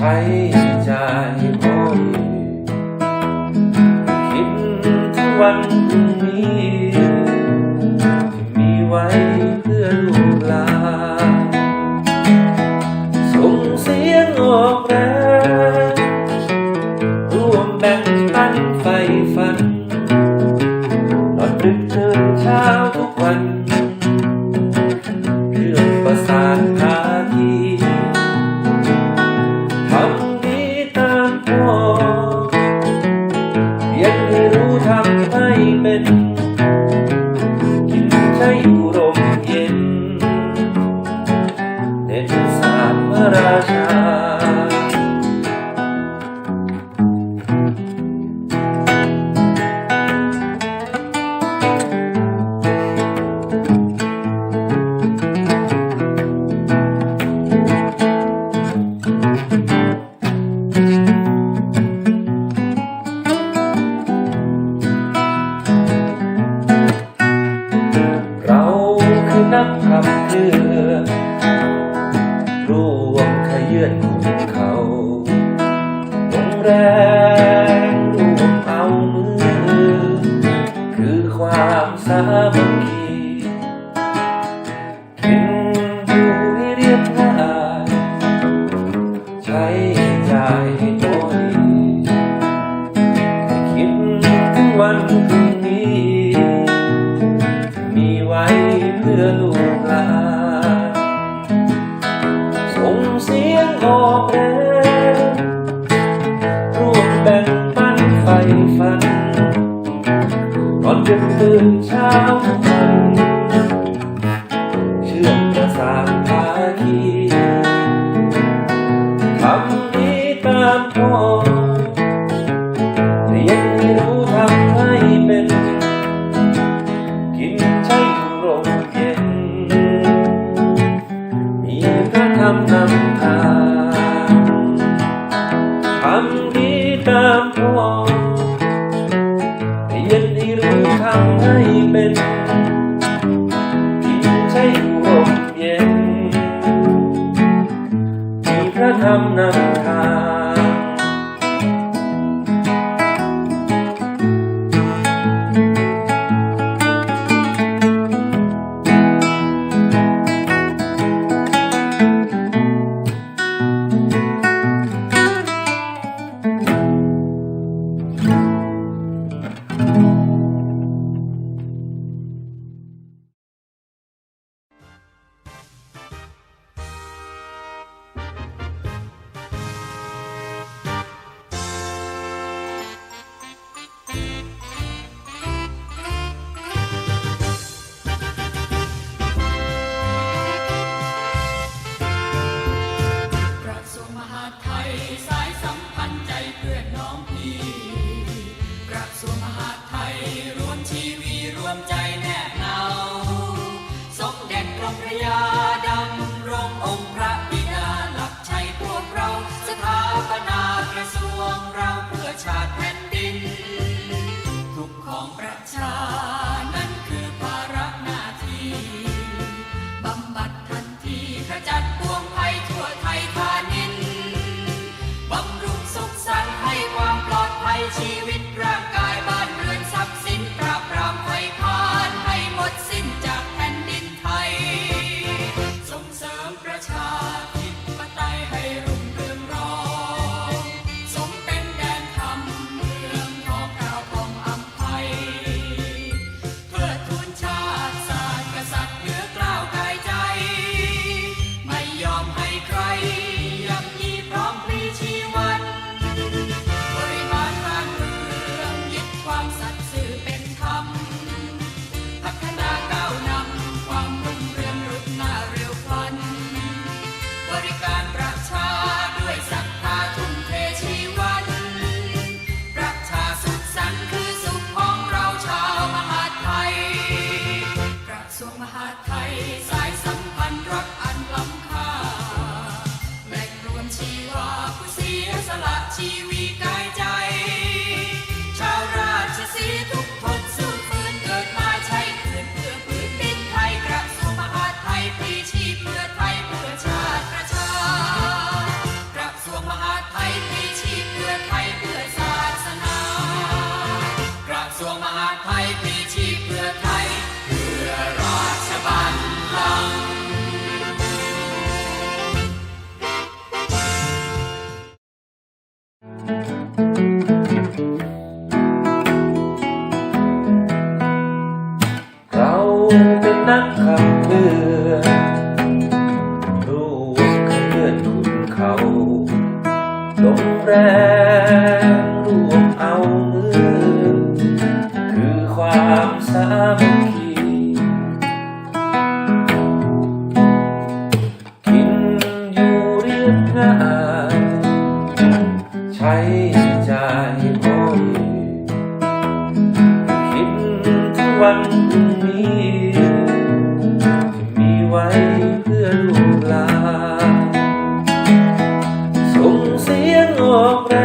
ใช้ใจ่อยคิดถึงวันพรุ่งนี้ที่มีไว้เพื่อลูกหลานส่งเสียงออกแรงร่วมแบ่งปันไฟ สา ให้เรียบง่าใช้จ่ายให้พอดีคิดถึงวันพรุ่งนี้ มีไว้เพื่อลูกหลานส่งเสียงออกแรงร่วมแบ่งปันไฟฝันก่อนดึกตื่นเช้าามนำทางทำดีตามพ่อเรียนให้รู้ทำให้เป็นที่ใช้อยู่ร่มเย็นมีพระธรรมนำ เราเป็นนักขับเรือรู้ขับเคลื่นคุณเขาลมแรง Oh.